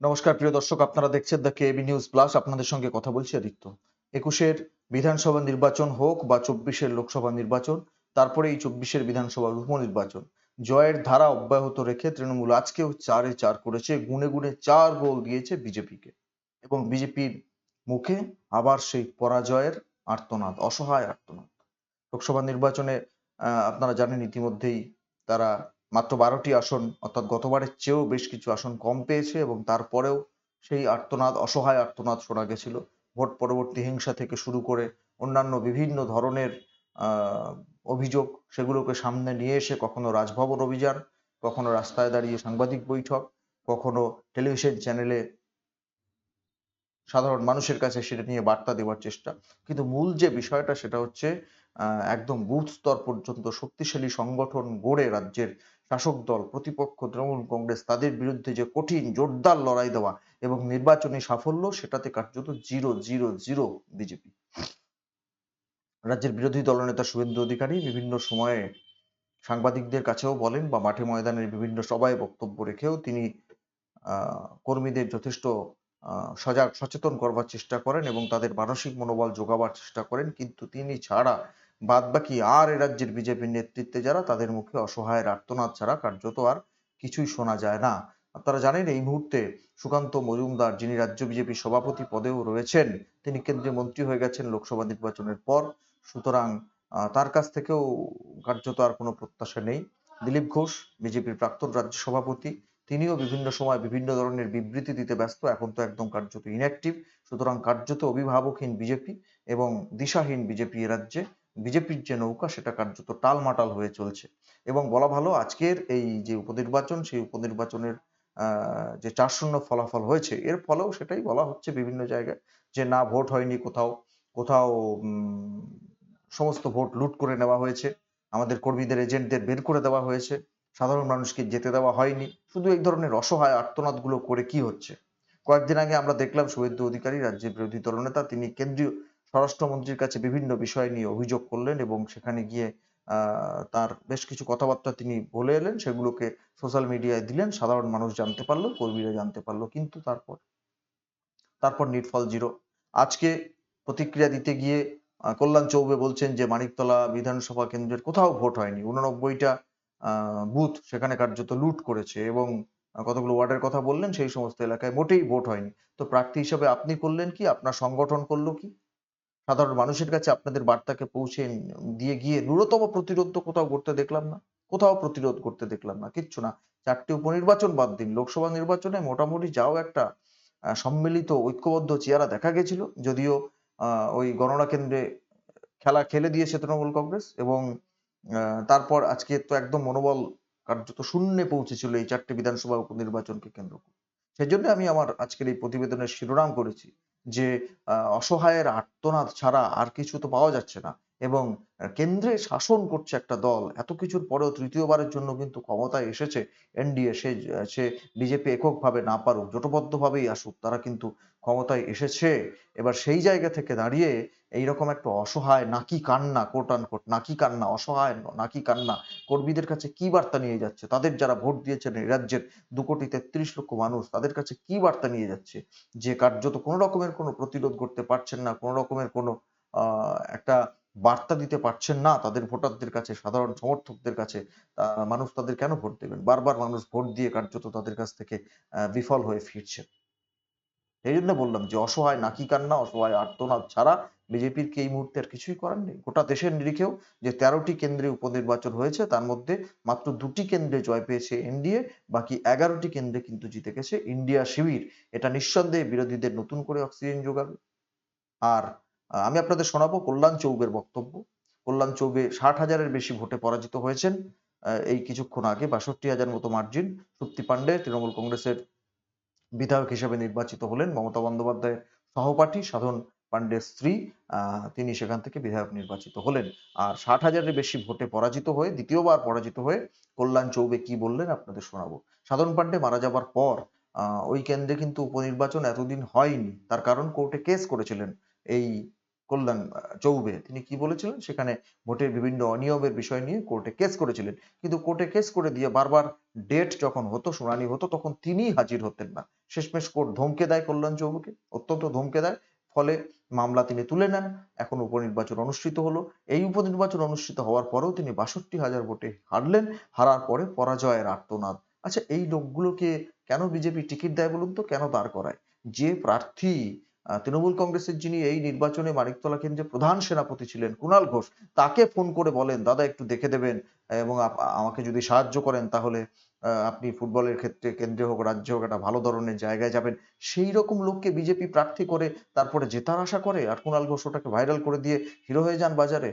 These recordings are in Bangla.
নমস্কার, প্রিয় দর্শক, আপনারা দেখছেন দ্য কেবি নিউজ প্লাস আপনাদের সঙ্গে কথা বলছি আদিত্য। একুশের বিধানসভা নির্বাচন হোক বা চব্বিশের লোকসভা নির্বাচন তারপরে এই চব্বিশের বিধানসভা উপনির্বাচন জয়ের ধারা অব্যাহত রেখে তৃণমূল আজকেও চারে চার করেছে, গুনে গুনে চার গোল দিয়েছে বিজেপিকে। এবং বিজেপির মুখে আবার সেই পরাজয়ের আর্তনাদ, অসহায় আর্তনাদ। লোকসভা নির্বাচনে আপনারা জানেন, ইতিমধ্যেই তারা মাত্র বারোটি আসন, অর্থাৎ গতবারের চেয়েও বেশ কিছু আসন কম পেয়েছে এবং তারপরেও সেই আর্তনাদ, অসহায় আর্তনাদ শোনা গেছিল। ভোট পরবর্তী হিংসা থেকে শুরু করে অন্যান্য বিভিন্ন ধরনের অভিযোগ সেগুলোকে সামনে নিয়ে এসে কখনো রাজভবন অভিযান, কখনো রাস্তায় দাঁড়িয়ে সাংবাদিক বৈঠক, কখনো টেলিভিশন চ্যানেলে সাধারণ মানুষের কাছে সেটা নিয়ে বার্তা দেওয়ার চেষ্টা। কিন্তু মূল যে বিষয়টা সেটা হচ্ছে একদম বুথ স্তর পর্যন্ত শক্তিশালী সংগঠন গড়ে রাজ্যের শাসক দল, প্রতিপক্ষ, তৃণমূল কংগ্রেস তাদের বিরুদ্ধে যে কঠিন, জোরদার লড়াই দেওয়া এবং নির্বাচনী সাফল্য, সেটাতে কার্যত জিরো জিরো জিরো বিজেপি। রাজ্যের বিরোধী দলনেতা শুভেন্দু অধিকারী বিভিন্ন সময়ে সাংবাদিকদের কাছেও বলেন বা মাঠে ময়দানের বিভিন্ন সভায় বক্তব্য রেখেও তিনি কর্মীদের যথেষ্ট সজাগ, সচেতন করবার চেষ্টা করেন এবং তাদের মানসিক মনোবল যোগাবার চেষ্টা করেন, কিন্তু তিনি ছাড়া বাদবাকি আর এ রাজ্যের বিজেপির নেতৃত্বে যারা, তাদের মুখে অসহায়ের আর্তনাদ ছাড়া কার্যত আর কিছুই শোনা যায় না। আপনারা জানেন, এই মুহূর্তে সুকান্ত মজুমদার, যিনি রাজ্য বিজেপি সভাপতি পদেও রয়েছেন, তিনি কেন্দ্রীয় মন্ত্রী হয়ে গেছেন লোকসভা নির্বাচনের পর। সুতরাং তার কাছ থেকেও কার্যত আর কোনো প্রত্যাশা নেই। দিলীপ ঘোষ, বিজেপির প্রাক্তন রাজ্য সভাপতি, তিনিও বিভিন্ন সময় বিভিন্ন ধরনের বিবৃতি দিতে ব্যস্ত, এখন তো একদম কার্যত ইনঅ্যাক্টিভ সুতরাং কার্যত অভিভাবকহীন বিজেপি এবং দিশাহীন বিজেপি রাজ্যে বিজেপির যে নৌকা, সেটা কার্যত টালমাটাল হয়ে চলছে। এবং বলা ভালো, আজকের এই যে উপনির্বাচন, সেই উপনির্বাচনের যে চার শূন্য ফলাফল হয়েছে, এর ফলেও সেটাই বলা হচ্ছে বিভিন্ন জায়গায় যে না, ভোট হয়নি কোথাও কোথাও সমস্ত ভোট লুট করে নেওয়া হয়েছে। আমাদের কর্মীদের, এজেন্টদের বের করে দেওয়া হয়েছে। সাধারণ মানুষকে যেতে দেওয়া হয়নি। শুধু এই ধরনের অসহায় আর্তনাদগুলো করে কি হচ্ছে? কয়েকদিন আগে আমরা দেখলাম শুভেন্দু অধিকারী, রাজ্যের বিরোধী দলনেতা, তিনি কেন্দ্রীয় স্বরাষ্ট্রমন্ত্রীর কাছে বিভিন্ন বিষয় নিয়ে অভিযোগ করলেন এবং সেখানে গিয়ে তার বেশ কিছু কথাবার্তা তিনি বলে এলেন। সেগুলোকে সোশ্যাল মিডিয়ায় দিলেন। সাধারণ মানুষ জানতে পারল, কর্মীরা জানতে পারল। কিন্তু তারপর? তারপর নিটফল জিরো। আজকে প্রতিক্রিয়া দিতে গিয়ে কল্যাণ চৌবে বলছেন যে, মানিকতলা বিধানসভা কেন্দ্রের কোথাও ভোট হয়নি। উননব্বইটা বুথ সেখানে কার্যত লুট করেছে এবং কতগুলো ওয়ার্ডের কথা বললেন, সেই সমস্ত এলাকায় মোটেই ভোট হয়নি। তো প্রার্থী হিসেবে আপনি করলেন কি? আপনার সংগঠন করল কি? সাধারণ মানুষের কাছে আপনাদের বার্তাকে পৌঁছে দিয়ে গিয়ে ন্যূনতম প্রতিরোধ তো কোথাও করতে দেখলাম না। কোথাও প্রতিরোধ করতে দেখলাম না, কিচ্ছু না। চারটি উপনির্বাচন বাদ দিন, লোকসভা নির্বাচনে মোটামুটি যাও একটা সম্মিলিত ঐক্যবদ্ধ চেহারা দেখা গেছিল। যদিও ওই গণনা কেন্দ্রে খেলা খেলে দিয়েছে তৃণমূল কংগ্রেস এবং তারপর আজকে তো একদম মনোবল কার্যত শূন্যে পৌঁছেছিল এই চারটি বিধানসভা উপনির্বাচনকে কেন্দ্র করে। সেজন্য আমি আমার আজকের এই প্রতিবেদনের শিরোনাম করেছি। যে অসহায়ের আর্তনাদ ছাড়া আর কিছু তো পাওয়া যাচ্ছে না। এবং কেন্দ্রে শাসন করছে একটা দল, এত কিছুর পরেও তৃতীয়বারের জন্য কিন্তু ক্ষমতায় এসেছে এনডিএ, সে সে বিজেপি এককভাবে না পারুক, জোটবদ্ধভাবেই আসুক, তারা কিন্তু ক্ষমতায় এসেছে। এবার সেই জায়গা থেকে দাঁড়িয়ে এইরকম একটা অসহায়, নাকি কান্না কোট আনকোট নাকি কান্না, অসহায়, নাকি কান্না, কর্মীদের কাছে কি বার্তা নিয়ে যাচ্ছে? তাদের যারা ভোট দিয়েছেন এই রাজ্যের দু কোটি তেত্রিশ লক্ষ মানুষ, তাদের কাছে কি বার্তা নিয়ে যাচ্ছে? যে কার্যত কোনো রকমের কোনো প্রতিরোধ করতে পারছেন না, কোনো রকমের কোনো একটা বার্তা দিতে পারছেন না, তাদের ভোটারদের কাছে, সাধারণ সমর্থকদের কাছে মানুষ তাদের কেন ভোট দেবেন? বারবার মানুষ ভোট দিয়ে কার্যত তাদের কাছ থেকে বিফল হয়ে ফিরছে এই জন্য বললাম যে, অসহায় নাকি কান্না, অসহায় আর্তনাদ ছাড়া বিজেপির কি এই মুহূর্তে আর কিছুই করার নেই? গোটা দেশের নিরিখেও যে তেরোটি কেন্দ্রে উপনির্বাচন হয়েছে, তার মধ্যে মাত্র দুটি কেন্দ্রে জয় পেয়েছে এনডিএ, বাকি এগারোটি কেন্দ্রে কিন্তু জিতে গেছে ইন্ডিয়া শিবির। এটা নিঃসন্দেহে বিরোধীদের নতুন করে অক্সিজেন যোগাবে। আর আমি আপনাদের শোনাবো কল্যাণ চৌবের বক্তব্য। কল্যাণ চৌবে ষাট হাজারের বেশি ভোটে পরাজিত হয়েছেন। এই কিছুক্ষণ আগে বাষট্টি হাজার মতো মার্জিন সুপ্তি পান্ডে তৃণমূল কংগ্রেসের বিধায়ক হিসেবে নির্বাচিত হলেন মমতা বন্দ্যোপাধ্যায়ের সহপাঠী, সাধন পান্ডের স্ত্রী তিনি সেখান থেকে বিধায়ক নির্বাচিত হলেন। আর ষাট হাজারের বেশি ভোটে পরাজিত হয়ে, দ্বিতীয়বার পরাজিত হয়ে কল্যাণ চৌবে কি বললেন আপনাদের শোনাবো। সাধন পান্ডে মারা যাবার পর ওই কেন্দ্রে কিন্তু উপনির্বাচন এতদিন হয়নি। তার কারণ কোর্টে কেস করেছিলেন এই কল্যাণ চৌবে। তিনি কি বলেছিলেন? সেখানে ভোটের বিভিন্ন অনিয়মের বিষয় নিয়ে কোর্টে কেস করেছিলেন। কিন্তু কোর্টে কেস করে দিয়ে বারবার ডেট যখন হতো, শুনানি হতো, তখন তিনিই হাজির হতেন না। শেষমেশ কোর্ট ধমকে দেয় কল্যাণ চৌবকে, অত্যন্ত ধমকে দেয়। ফলে মামলা তিনি তুলে নেন। এখন উপনির্বাচন অনুষ্ঠিত হলো। এই উপনির্বাচন অনুষ্ঠিত হওয়ার পরেও তিনি বাষট্টি হাজার ভোটে হারলেন। হারার পরে পরাজয়ের আর্তনাদ। আচ্ছা এই লোকগুলোকে কেন বিজেপি টিকিট দেয় বলুন তো? কেন দাঁড় করায়? যে প্রার্থী তৃণমূল কংগ্রেসের যিনি এই নির্বাচনে মানিকতলা কেন্দ্রে প্রধান সেনাপতি ছিলেন কুণাল ঘোষ, তাকে ফোন করে বলেন, দাদা, একটু দেখে দেবেন এবং আমাকে যদি সাহায্য করেন তাহলে আপনি ফুটবলের ক্ষেত্রে কেন্দ্রে হোক, রাজ্যে হোক, একটা ভালো ধরনের জায়গায় যাবেন। সেই রকম লোককে বিজেপি প্রার্থী করে তারপরে জেতার আশা করে? আর কুণাল ঘোষ ওটাকে ভাইরাল করে দিয়ে হিরো হয়ে যান বাজারে?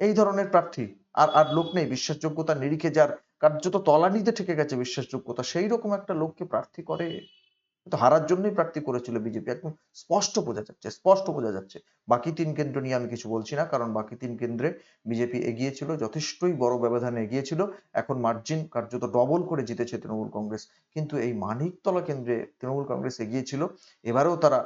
এই ধরনের প্রার্থী। আর আর লোক নেই বিশ্বাসযোগ্যতার নিরিখে যার কার্যত তলানিতে ঠেকে গেছে বিশ্বাসযোগ্যতা, সেই রকম একটা লোককে প্রার্থী করে? তো হারার জন্যই প্রার্থী করেছিল বিজেপি। একদম স্পষ্ট বোঝা যাচ্ছে, স্পষ্ট বোঝা যাচ্ছে। বাকি তিন কেন্দ্র নিয়ে আমি কিছু বলছি না, কারণ বাকি তিন কেন্দ্রে বিজেপি এগিয়েছিল যথেষ্টই বড় ব্যবধানে এগিয়েছিল এখন মার্জিন কার্যত ডবল করে জিতেছে তৃণমূল কংগ্রেস। কিন্তু এই মানিকতলা কেন্দ্রে তৃণমূল কংগ্রেস এগিয়েছিল এবারেও তারা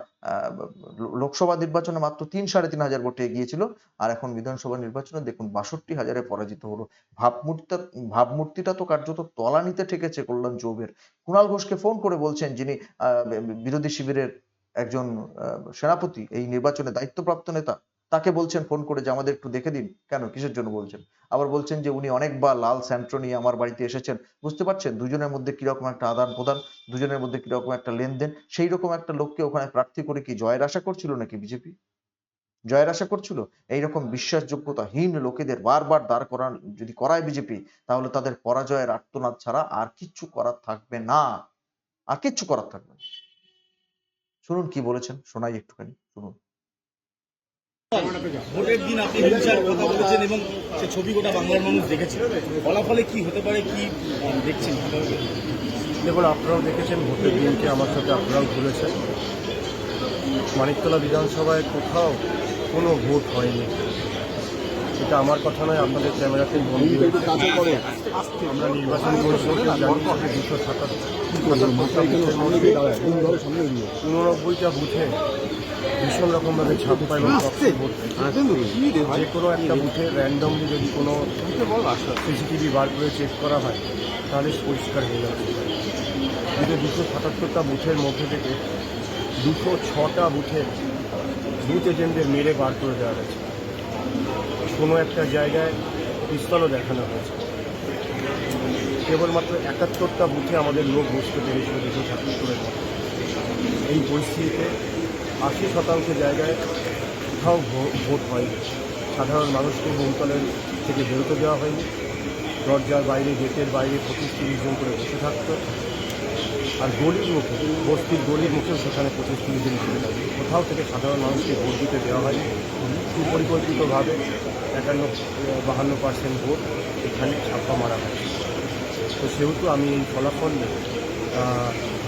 লোকসভা নির্বাচনে মাত্র তিন সাড়ে তিন হাজার ভোটে এগিয়েছিল আর এখন বিধানসভা নির্বাচনে দেখুন বাষট্টি হাজারে পরাজিত হলো। ভাবমূর্তিটা ভাবমূর্তিটা তো কার্যত তলানিতে ঠেকেছে কল্যাণ চৌবের। কুণাল ঘোষকে ফোন করে বলছেন, যিনি বিরোধী শিবিরের একজন সেনাপতি, এই নির্বাচনে দায়িত্বপ্রাপ্ত নেতা, তাকে বলছেন, ফোন করে যে আমাদের একটু দেখে দিন। কেন? কিসের জন্য বলছেন? আবার বলছেন যে উনি অনেকবার লাল স্যান্ট্রো নিয়ে আমার বাড়িতে এসেছেন। বুঝতে পারছেন? দুজনের মধ্যে কীরকম একটা আদান প্রদান, দুজনের মধ্যে কীরকম একটা লেনদেন, সেই রকম একটা লোককে ওখানে প্রার্থী করে কি জয়ের আশা করছিল নাকি বিজেপি? জয়ের আশা করছিল? এইরকম বিশ্বাসযোগ্যতাহীন লোকেদের বারবার দাঁড় করান, যদি করায় বিজেপি, তাহলে তাদের পরাজয়ের আর্তনাদ ছাড়া আর কিচ্ছু করার থাকবে না। আর কিচ্ছু করার থাকবে না। শুনুন কি বলেছেন শোনাই একটুখানি শুনুন। ভোটের দিন আপনি হিংসার কথা বলেছেন এবং সে ছবি গোটা বাংলার মানুষ দেখেছে। ফলাফলে কি হতে পারে কি দেখছেন? দেখুন আপনারাও দেখেছেন ভোটের দিনকে আমার সাথে আপনারাও ঘুরেছেন মানিকতলা বিধানসভায় কোথাও কোনো ভোট হয়নি। এটা আমার কথা নয় আপনাদের ক্যামেরাতে বন্দি হয়েছে আমরা নির্বাচন জানি দুশো উননব্বইটা বুথে ভীষণ রকমভাবে ছাপ্পা এবং রক্তের যে কোনো একটা বুথে র্যান্ডমলি যদি কোনো সিসিটিভি বার করে চেক করা হয় তাহলে পরিষ্কার হয়ে যাবে। কিন্তু দুশো সাতাত্তরটা বুথের মধ্যে থেকে দুশো ছটা বুথে বুথ এজেন্টদের মেরে বার করে দেওয়া গেছে কোনো একটা জায়গায় পিস্তলও দেখানো হয়েছে। কেবলমাত্র একাত্তরটা বুথে আমাদের লোক বসতে পেরেছিল দুশো সাতাত্তরের মধ্যে এই পরিস্থিতিতে আশি শতাংশ জায়গায় কোথাও ভোট হয়নি। সাধারণ মানুষকে বহুতলের থেকে বেরোতে দেওয়া হয়নি। দরজার বাইরে, গেটের বাইরে পঁচিশ তিরিশ জন করে বসে থাকতো। আর গলির মুখে বস্তির গলির মুখেও সেখানে পঁচিশ তিরিশ জন ছিল। কোথাও থেকে সাধারণ মানুষকে ভোট দিতে দেওয়া হয়নি। সুপরিকল্পিতভাবে একান্ন, বাহান্ন পার্সেন্ট ভোট এখানে ছাপ্পা মারা হয় তো সেহেতু আমি এই ফলাফল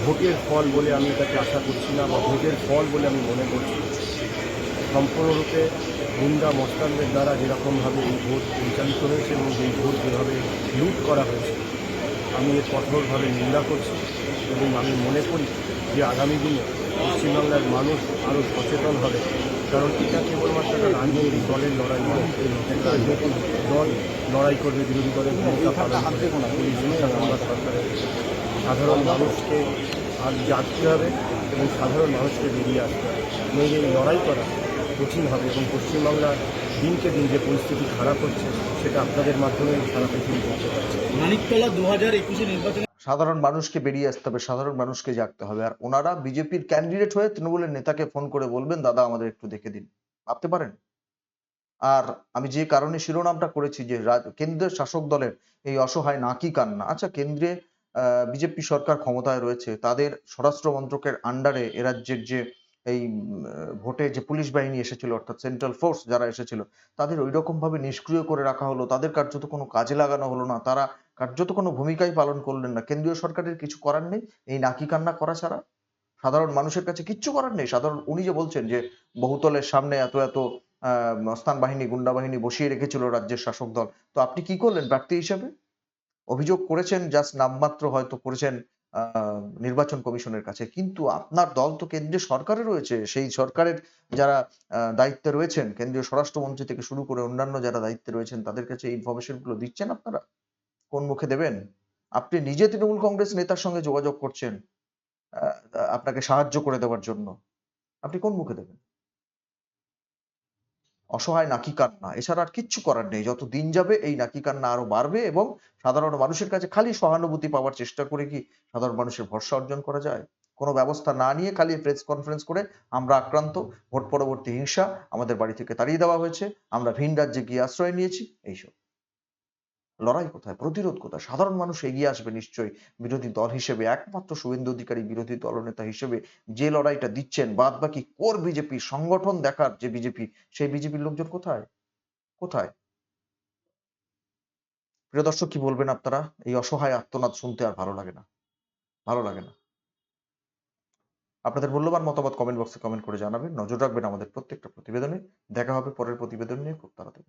ভোটের ফল বলে আমি এটাকে আশা করছি না বা ভোটের ফল বলে আমি মনে করছি সম্পূর্ণরূপে গুন্ডা মস্তানদের দ্বারা যেরকমভাবে এই ভোট পরিচালিত হয়েছে এবং এই ভোট যেভাবে লুট করা হয়েছে, আমি এর কঠোরভাবে নিন্দা করছি। এবং আমি মনে করি যে আগামী দিনে পশ্চিমবাংলার মানুষ আরও সচেতন হবে। কারণ এটা কেবলমাত্র একটা রাজনৈতিক দলের লড়াই নয় একটা রাজনৈতিক দল লড়াই করবে, বিরোধী দলের ভূমিকা পালন করবে। পুলিশ বা সরকারের সাধারণ মানুষকে আর জাগতে হবে এবং সাধারণ মানুষকে বেরিয়ে আসতে হবে। নইলে এই লড়াই করা কঠিন হবে এবং পশ্চিমবাংলার দিনকে দিন যে পরিস্থিতি খারাপ হচ্ছে, সেটা আপনাদের মাধ্যমে সারা পৃথিবী করতে পারছে মানিকতলা দু হাজার একুশে নির্বাচনে সাধারণ মানুষকে বেরিয়ে আসতে হবে, সাধারণ মানুষকে জাগতে হবে। আর ওনারা বিজেপির ক্যান্ডিডেট হয়ে তৃণমূলের নেতাকে ফোন করে বলবেন, দাদা, আমাদের একটু দেখে দিন। ভাবতে পারেন? আর আমি যে কারণে শিরোনামটা করেছি যে কেন্দ্রের শাসক দলের এই অসহায় নাকি কান্না আচ্ছা কেন্দ্রে বিজেপি সরকার ক্ষমতায় রয়েছে, তাদের স্বরাষ্ট্র মন্ত্রকের আন্ডারে এ রাজ্যের যে এই ভোটে যে পুলিশ বাহিনী এসেছিল, অর্থাৎ সেন্ট্রাল ফোর্স যারা এসেছিল, তাদের ওই রকম ভাবে নিষ্ক্রিয় করে রাখা হলো, তাদের কার্যত কোনো কাজে লাগানো হলো না। তারা কার্যত কোনো ভূমিকাই পালন করলেন না। কেন্দ্রীয় সরকারের কিছু করার নেই, এই নাকি কান্না করা ছাড়া। সাধারণ মানুষের কাছে কিচ্ছু করার নেই। সাধারণ উনি যে বলছেন যে বহুতলের সামনে এত এত মস্তান বাহিনী, গুন্ডা বাহিনী বসিয়ে রেখেছিল রাজ্যের শাসক দল। তো আপনি কি করলেন প্রার্থী হিসেবে? অভিযোগ করেছেন, জাস্ট নামমাত্র হয়তো করেছেন নির্বাচন কমিশনের কাছে। কিন্তু আপনার দল তো কেন্দ্রীয় সরকারে রয়েছে। সেই সরকারের যারা দায়িত্বে রয়েছেন, কেন্দ্রীয় স্বরাষ্ট্রমন্ত্রী থেকে শুরু করে অন্যান্য যারা দায়িত্বে রয়েছেন, তাদের কাছে ইনফরমেশনগুলো দিচ্ছেন আপনারা? কোন মুখে দেবেন? আপনি নিজে তৃণমূল কংগ্রেস নেতার সঙ্গে যোগাযোগ করছেন আপনাকে সাহায্য করে দেওয়ার জন্য, আপনি কোন মুখে দেবেন? অসহায় নাকি কান্না, এছাড়া আর কিচ্ছু করার নেই। যত দিন যাবে এই নাকি কান্না আরও বাড়বে এবং সাধারণ মানুষের কাছে খালি সহানুভূতি পাওয়ার চেষ্টা করে কি সাধারণ মানুষের ভরসা অর্জন করা যায়? কোনো ব্যবস্থা না নিয়ে খালি প্রেস কনফারেন্স করে আমরা আক্রান্ত, ভোট পরবর্তী হিংসা আমাদের বাড়ি থেকে তাড়িয়ে দেওয়া হয়েছে, আমরা ভিন রাজ্যে গিয়ে আশ্রয় নিয়েছি, এইসব। লড়াই কোথায়? প্রতিরোধ কোথায়? সাধারণ মানুষ এগিয়ে আসবে নিশ্চয়ই বিরোধী দল হিসেবে। একমাত্র শুভেন্দু অধিকারী বিরোধী দলনেতা হিসেবে যে লড়াইটা দিচ্ছেন বাদ বাকি কোর বিজেপি, সংগঠন দেখার যে বিজেপি, সেই বিজেপির লোকজন কোথায়? কোথায়? প্রিয় দর্শক, কি বলবেন আপনারা? এই অসহায় আত্মনাদ শুনতে আর ভালো লাগে না। ভালো লাগে না। আপনাদের মূল্যবান মতামত কমেন্ট বক্সে কমেন্ট করে জানাবেন। নজর রাখবেন আমাদের প্রত্যেকটা প্রতিবেদনে। দেখা হবে পরের প্রতিবেদন নিয়ে খুব তাড়াতাড়ি।